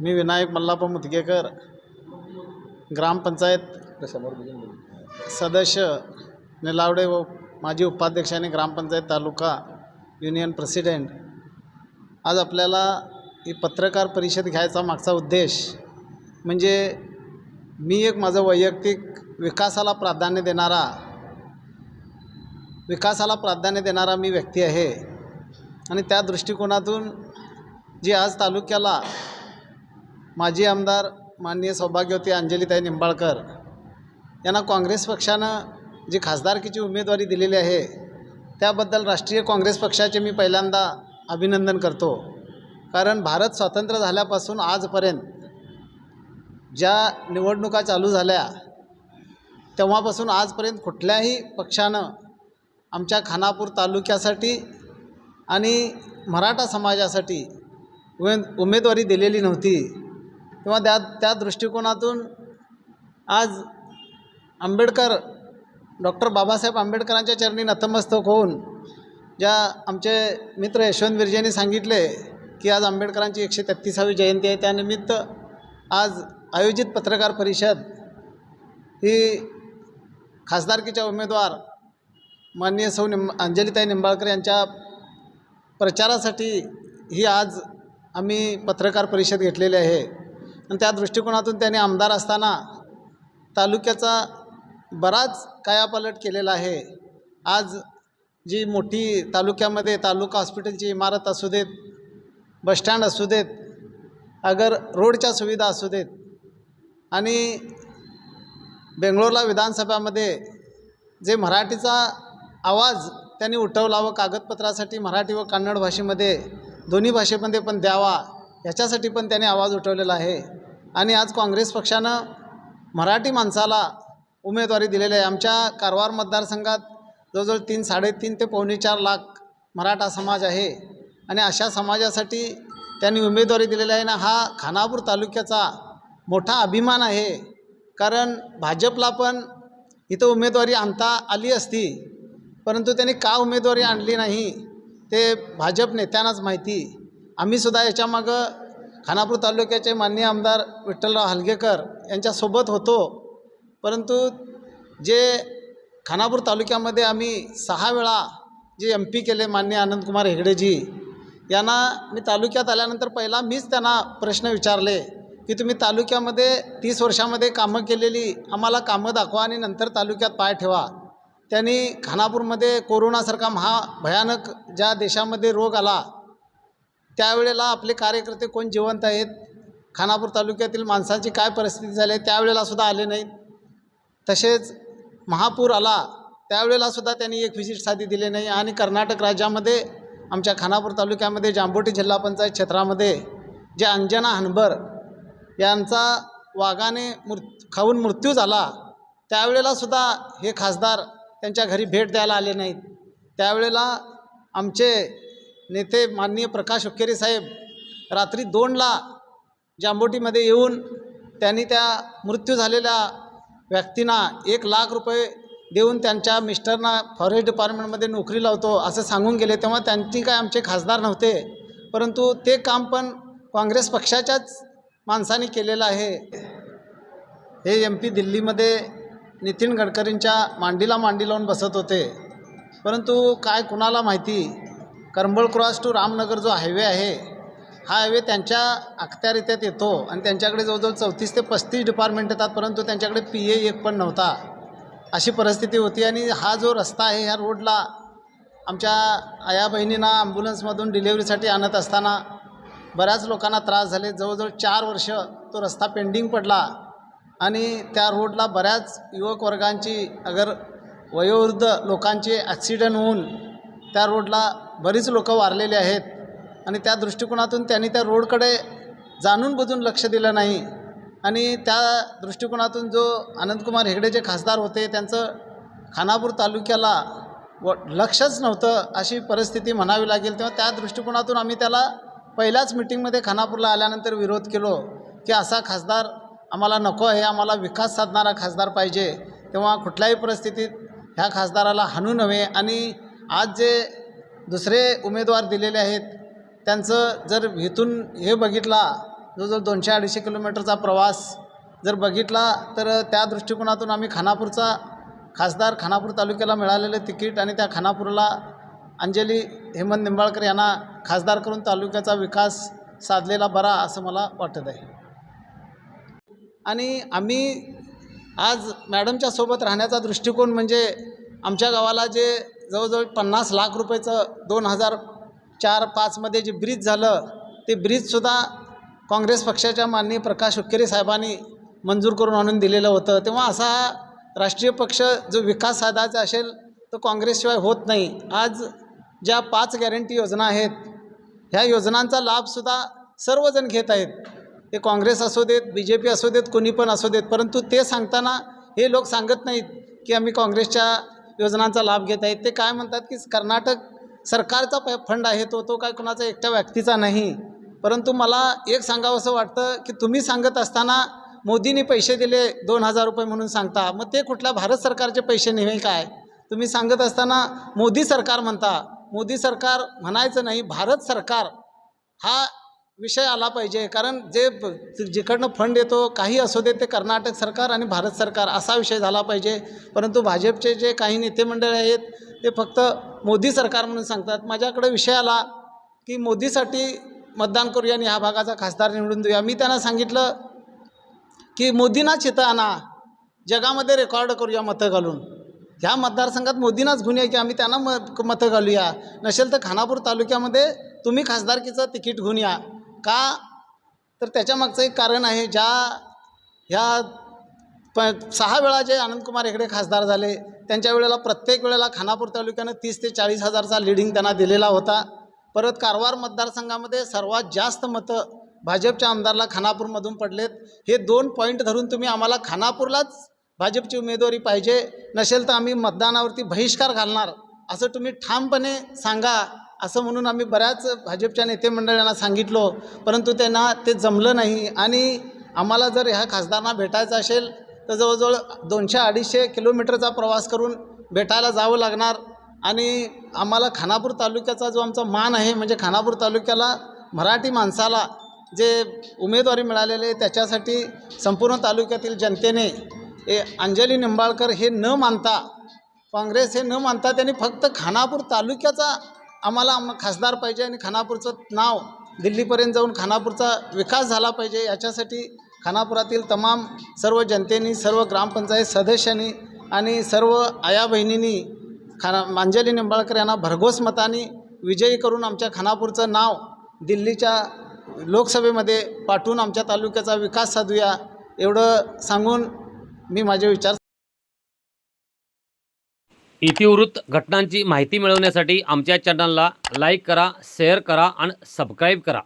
मी विनायक मल्लाप मुदगेकर ग्रामपंचायत सदस्य निलावडे व माजी उपाध्यक्ष आणि ग्रामपंचायत तालुका युनियन प्रेसिडेंट. आज आपल्याला ही पत्रकार परिषद घ्यायचा मागचा उद्देश म्हणजे मी एक माझं वैयक्तिक विकासाला प्राधान्य देणारा विकासाला प्राधान्य देणारा मी व्यक्ती आहे. आणि त्या दृष्टिकोनातून जी आज तालुक्याला माजी आमदार माननीय सौभाग्यवती अंजलीताई निंबाळकर यांना काँग्रेस पक्षानं जी खासदारकीची उमेदवारी दिलेली आहे त्याबद्दल राष्ट्रीय काँग्रेस पक्षाचे मी पहिल्यांदा अभिनंदन करतो. कारण भारत स्वातंत्र्य झाल्यापासून आजपर्यंत ज्या निवडणुका चालू झाल्या तेव्हापासून आजपर्यंत कुठल्याही पक्षानं आमच्या खानापूर तालुक्यासाठी आणि मराठा समाजासाठी उमेद उमेदवारी दिलेली नव्हती. किंवा त्या त्या दृष्टिकोनातून आज आंबेडकर डॉक्टर बाबासाहेब आंबेडकरांच्या चरणी नतमस्तक होऊन ज्या आमचे मित्र यशवंत विरजेंनी सांगितले की आज आंबेडकरांची एकशे तेहत्तीसावी जयंती आहे त्यानिमित्त आज आयोजित पत्रकार परिषद ही खासदारकीच्या उमेदवार माननीय सौ निंब अंजलीताई निंबाळकर यांच्या प्रचारासाठी ही आज आम्ही पत्रकार परिषद घेतलेली आहे. आणि त्या दृष्टिकोनातून त्यांनी आमदार असताना तालुक्याचा बराच कायापालट केलेला आहे. आज जी मोठी तालुक्यामध्ये तालुका हॉस्पिटलची इमारत असू देत बसस्टँड असू देत अगर रोडच्या सुविधा असू देत आणि बेंगलोरला विधानसभामध्ये जे मराठीचा आवाज त्यांनी उठवला व कागदपत्रासाठी मराठी व कन्नड भाषेमध्ये दोन्ही भाषेमध्ये पण द्यावा ह्याच्यासाठी पण त्यांनी आवाज उठवलेला आहे. आणि आज काँग्रेस पक्षानं मराठी माणसाला उमेदवारी दिलेली आहे. आमच्या कारवार मतदारसंघात जवळजवळ तीन साडेतीन ते पावणे चार लाख मराठा समाज आहे. आणि अशा समाजासाठी त्यांनी उमेदवारी दिलेली आहे. ना हा खानापूर तालुक्याचा मोठा अभिमान आहे. कारण भाजपला पण इथं उमेदवारी आणता आली असती परंतु त्यांनी का उमेदवारी आणली नाही ते भाजप नेत्यांनाच माहिती. आम्हीसुद्धा याच्यामागं खानापूर तालुक्याचे माननीय आमदार विठ्ठलराव हलगेकर यांच्यासोबत होतो. परंतु जे खानापूर तालुक्यामध्ये आम्ही सहा वेळा जे एम पी केले माननीय आनंदकुमार हेगडेजी यांना मी तालुक्यात आल्यानंतर पहिला मीच त्यांना प्रश्न विचारले की तुम्ही तालुक्यामध्ये तीस वर्षामध्ये कामं केलेली आम्हाला कामं दाखवा आणि नंतर तालुक्यात पाय ठेवा. त्यांनी खानापूरमध्ये कोरोनासारखा महा भयानक ज्या देशामध्ये रोग आला त्यावेळेला आपले कार्यकर्ते कोण जिवंत आहेत? खानापूर तालुक्यातील माणसांची काय परिस्थिती झाली आहे? त्यावेळेला सुद्धा आले नाहीत. तसेच महापूर आला त्यावेळेला सुद्धा त्यांनी एक व्हिजिट साधी दिली नाही. आणि कर्नाटक राज्यामध्ये आमच्या खानापूर तालुक्यामध्ये जांबोटी जिल्हा पंचायत क्षेत्रामध्ये जे अंजना हनबर यांचा वाघाने मृ खाऊन मृत्यू झाला त्यावेळेला सुद्धा हे खासदार त्यांच्या घरी भेट द्यायला आले नाहीत. त्यावेळेला आमचे नेते माननीय प्रकाश हुक्केरी साहेब रात्री दोनला जांबोटीमध्ये येऊन त्यांनी त्या मृत्यू झालेल्या व्यक्तींना एक लाख रुपये देऊन त्यांच्या मिस्टरना फॉरेस्ट डिपार्टमेंटमध्ये नोकरी लावतो असं सांगून गेले. तेव्हा त्यांची काय आमचे खासदार नव्हते. परंतु ते काम पण काँग्रेस पक्षाच्याच माणसाने केलेलं आहे. हे एम पी दिल्लीमध्ये नितीन गडकरींच्या मांडीला मांडी लावून बसत होते. परंतु काय कुणाला माहिती? करंबळ क्रॉस टू रामनगर जो हायवे आहे हा हायवे त्यांच्या अखत्यारित्यात येतो आणि त्यांच्याकडे जवळजवळ चौतीस ते पस्तीस डिपार्टमेंट येतात परंतु त्यांच्याकडे पी ए एक पण नव्हता. अशी परिस्थिती होती आणि हा जो रस्ता आहे ह्या रोडला आमच्या आया बहिणींना ॲम्ब्युलन्समधून डिलेवरीसाठी आणत असताना बऱ्याच लोकांना त्रास झाले. जवळजवळ चार वर्ष तो रस्ता पेंडिंग पडला आणि त्या रोडला बऱ्याच युवक वर्गांची अगर वयोवृद्ध लोकांचे ॲक्सिडेंट होऊन त्या रोडला बरीच लोकं वारलेली आहेत. आणि त्या दृष्टिकोनातून त्यांनी त्या रोडकडे जाणून बुजून लक्ष दिलं नाही. आणि त्या दृष्टिकोनातून जो आनंदकुमार हेगडे जे खासदार होते त्यांचं खानापूर तालुक्याला व लक्षच नव्हतं अशी परिस्थिती म्हणावी लागेल. तेव्हा त्या दृष्टिकोनातून आम्ही त्याला पहिल्याच मिटिंगमध्ये खानापूरला आल्यानंतर विरोध केलो की असा खासदार आम्हाला नको आहे आम्हाला विकास साधणारा खासदार पाहिजे. तेव्हा कुठल्याही परिस्थितीत ह्या खासदाराला हाणू नव्हे. आणि आज जे दुसरे उमेदवार दिलेले आहेत. त्यांचं जर इथून हे बघितला जवळजवळ दोनशे अडीचशे किलोमीटरचा प्रवास जर बघितला तर त्या दृष्टिकोनातून आम्ही खानापूरचा खासदार खानापूर तालुक्याला मिळालेलं तिकीट आणि त्या खानापूरला अंजली हेमंत निंबाळकर यांना खासदार करून तालुक्याचा विकास साधलेला बरा असं मला वाटत आहे. आणि आम्ही आज मॅडमच्या सोबत राहण्याचा दृष्टिकोन म्हणजे आमच्या गावाला जे जवळजवळ पन्नास लाख रुपयाचं दोन हजार चार पाचमध्ये जे ब्रिज झालं ते ब्रिजसुद्धा काँग्रेस पक्षाच्या माननीय प्रकाश हुक्केरी साहेबांनी मंजूर करून आणून दिलेलं होतं. तेव्हा असा हा राष्ट्रीय पक्ष जो विकास साधायचा असेल तो काँग्रेसशिवाय होत नाही. आज ज्या पाच गॅरंटी योजना आहेत ह्या योजनांचा लाभसुद्धा सर्वजण घेत आहेत. ते काँग्रेस असू देत बी जे पी असू देत कोणी पण असू देत परंतु ते सांगताना हे लोक सांगत नाहीत की आम्ही काँग्रेसच्या योजनांचा लाभ घेत आहेत ते काय म्हणतात की कर्नाटक सरकारचा प फंड आहे तो तो काय कुणाचा एकट्या व्यक्तीचा नाही. परंतु मला एक सांगावं असं वाटतं की तुम्ही सांगत असताना मोदींनी पैसे दिले दोन हजार रुपये म्हणून सांगता. मग ते कुठल्या भारत सरकारचे पैसे नेहमी काय? तुम्ही सांगत असताना मोदी सरकार म्हणता. मोदी सरकार म्हणायचं नाही भारत सरकार हा विषय आला पाहिजे. कारण जे जिकडनं फंड येतो काही असू दे ते कर्नाटक सरकार आणि भारत सरकार असा विषय झाला पाहिजे. परंतु भाजपचे जे काही नेते मंडळ आहेत ते फक्त मोदी सरकार म्हणून सांगतात. माझ्याकडे विषय आला की मोदीसाठी मतदान करूया आणि ह्या भागाचा खासदार निवडून देऊया. मी त्यांना सांगितलं की मोदींनाच इथं आणा. जगामध्ये रेकॉर्ड करूया मतं घालून. ह्या मतदारसंघात मोदींनाच घुन या की आम्ही त्यांना म मतं घालूया. नसेल तर खानापूर तालुक्यामध्ये तुम्ही खासदारकीचं तिकीट घेऊन या. का? तर त्याच्यामागचं एक कारण आहे ज्या ह्या प सहा वेळा जे आनंदकुमार हेगडे खासदार झाले त्यांच्या वेळेला प्रत्येक वेळेला खानापूर तालुक्यानं तीस ते चाळीस हजारचा लिडिंग त्यांना दिलेला होता. परत कारवार मतदारसंघामध्ये सर्वात जास्त मतं भाजपच्या आमदारला खानापूरमधून पडलेत. हे दोन पॉईंट धरून तुम्ही आम्हाला खानापूरलाच भाजपची उमेदवारी पाहिजे. नसेल तर आम्ही मतदानावरती बहिष्कार घालणार असं तुम्ही ठामपणे सांगा. असं म्हणून आम्ही बऱ्याच भाजपच्या नेते मंडळांना सांगितलो परंतु त्यांना ते जमलं नाही. आणि आम्हाला जर ह्या खासदारांना भेटायचं असेल तर जवळजवळ दोनशे अडीचशे किलोमीटरचा प्रवास करून भेटायला जावं लागणार. आणि आम्हाला खानापूर तालुक्याचा जो आमचा मान आहे म्हणजे खानापूर तालुक्याला मराठी माणसाला जे उमेदवारी मिळालेले त्याच्यासाठी संपूर्ण तालुक्यातील जनतेने ए अंजली निंबाळकर हे न मानता काँग्रेस हे न मानता त्यांनी फक्त खानापूर तालुक्याचा आम्हाला आम खासदार पाहिजे आणि खानापूरचं नाव दिल्लीपर्यंत जाऊन खानापूरचा विकास झाला पाहिजे याच्यासाठी खानापुरातील तमाम सर्व जनतेनी सर्व ग्रामपंचायत सदस्यांनी आणि सर्व आया बहिणींनी खाना मांजली निंबाळकर यांना भरघोस मताने विजयी करून आमच्या खानापूरचं नाव दिल्लीच्या लोकसभेमध्ये पाठवून आमच्या तालुक्याचा विकास साधूया एवढं सांगून मी माझे विचार इतिवृत्त घटनांची माहिती मिळवण्यासाठी आमच्या चॅनलला लाईक करा शेअर करा आणि सबस्क्राईब करा.